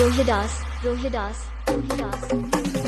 Rohidas Rohidas Rohidas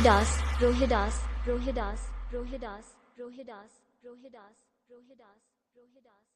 Rohidas Rohidas Rohidas Rohidas Rohidas Rohidas Rohidas Rohidas